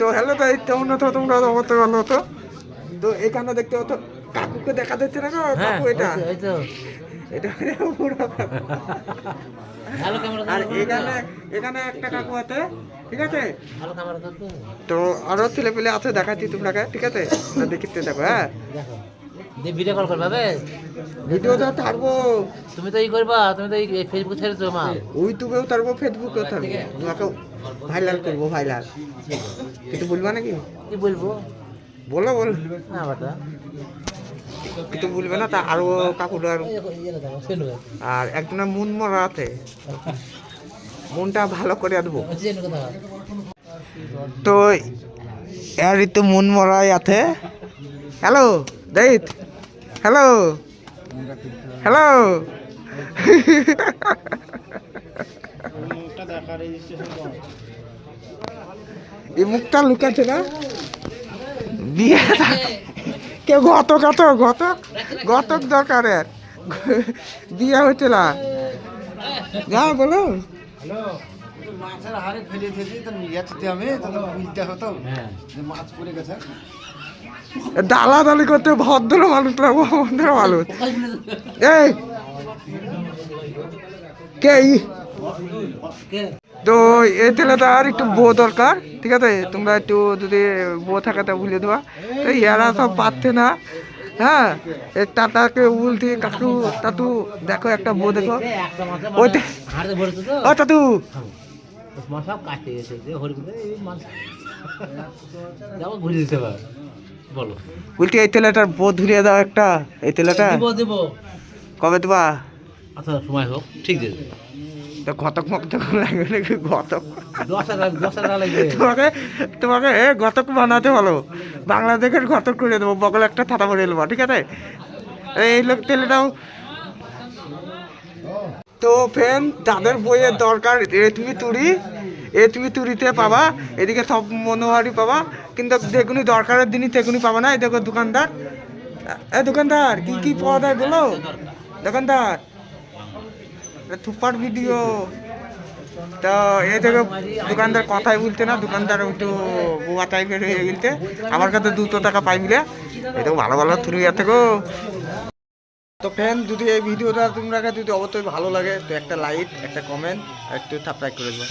তো হ্যালো তাই কেমন হতো তোমরা অবশ্যই ভালো হতো তো এখানে দেখতে হতো কাকুকে দেখা যাচ্ছে না হ্যাঁ কাকু এটা? এই তো এটা পুরো ভালো ক্যামেরা আর এখানে এখানে একটা কাকু আছে ঠিক আছে? তো। আরও ছেলে পেলে আছে দেখাচ্ছি তোমরাকে ঠিক আছে? দেখতে দেখিতে দেখো হ্যাঁ? দেখো। দিয়ে ভিডিও কল করবে হবে ভিডিও তো তুমি তো ই করবা তুমি তো এই ফেসবুক ছেড়েছো মা। ইউটিউবেও ছাড়বো ফেসবুকেও ছাড়বো তোমাকে ভাইরাল করব ভাইরাল কিছু বলবা নাকি? কি বলব? বলো বল। না বাটা। কিছু বলবে না তা আরও কাকুর আর আর একজনের মন মরা আছে মনটা ভালো করে দেবো তো এরই তো মন মরাই আছে। হ্যালো দৈত হ্যালো হ্যালো এই মুখটা লুকাচ্ছে না? বিয়ে কে ঘতক কত ঘতক? ঘতক দরকারের বিয়ে হচ্ছে না। যা বলো। মাছের হাড়ে ফেলে দিয়েছি তো নিয়ে যেতে আমি তাহলে বুঝতে হতো। হ্যাঁ। যে মাছ পড়ে গেছে। দালাদালি করতে ভদ্র মানুষ লাগবো ভদ্র মানুষ। এই, কে তো এই ছেলেটার একটু বউ দরকার, ঠিক আছে? তোমরা একটু যদি বউ থাকাতে ভুলে দেওয়া তো এরা সব পাচ্ছে না হ্যাঁ? এই টাটাকে উল্টি কাকু টাটু দেখো একটা বউ দেখো। ও টাটু গেছে বলো। উল্টি এই ছেলেটার বউ ধরিয়ে দাও একটা এই দিব দিব। কবে দেবা? আচ্ছা সময় হোক ঠিক দিয়ে দেবো। তো ঘতক মতক লাগবে নাকি ঘতক দশ টাকা দশ টাকা লাগবে। তোমাকে তোমাকে এ ঘতক বানাতে ভালো বাংলাদেশের ঘতক করে দেবো বগলে একটা থাতা করে নেব ঠিক আছে? এই লোক ছেলেটাও তো ফ্রেন্ড যাদের বইয়ের দরকার এ তুমি তুড়ি এ তুমি তুড়িতে পাবা এদিকে সব মনোহারি পাবা। কিন্তু যেগুনি দরকারের দিনই তেগুনি পাবা না। এই দেখো দোকানদার। এ, দোকানদার, কি কি পাওয়া যায় বলো? দোকানদার। থুপার ভিডিও। তো এই দেখো, দোকানদার কথাই বলতে না, দোকানদার একটু বোয়া টাইপের হয়ে গেলতে আমার কাছে দুটো টাকা পাই মিলে। তো ভালো ভালো থ্রু আছে গো। তো ফ্রেন্ড যদি এই ভিডিওটা তোমরা যদি অবশ্যই ভালো লাগে, তো একটা লাইক একটা কমেন্ট একটু সাবস্ক্রাইব করে দেবো।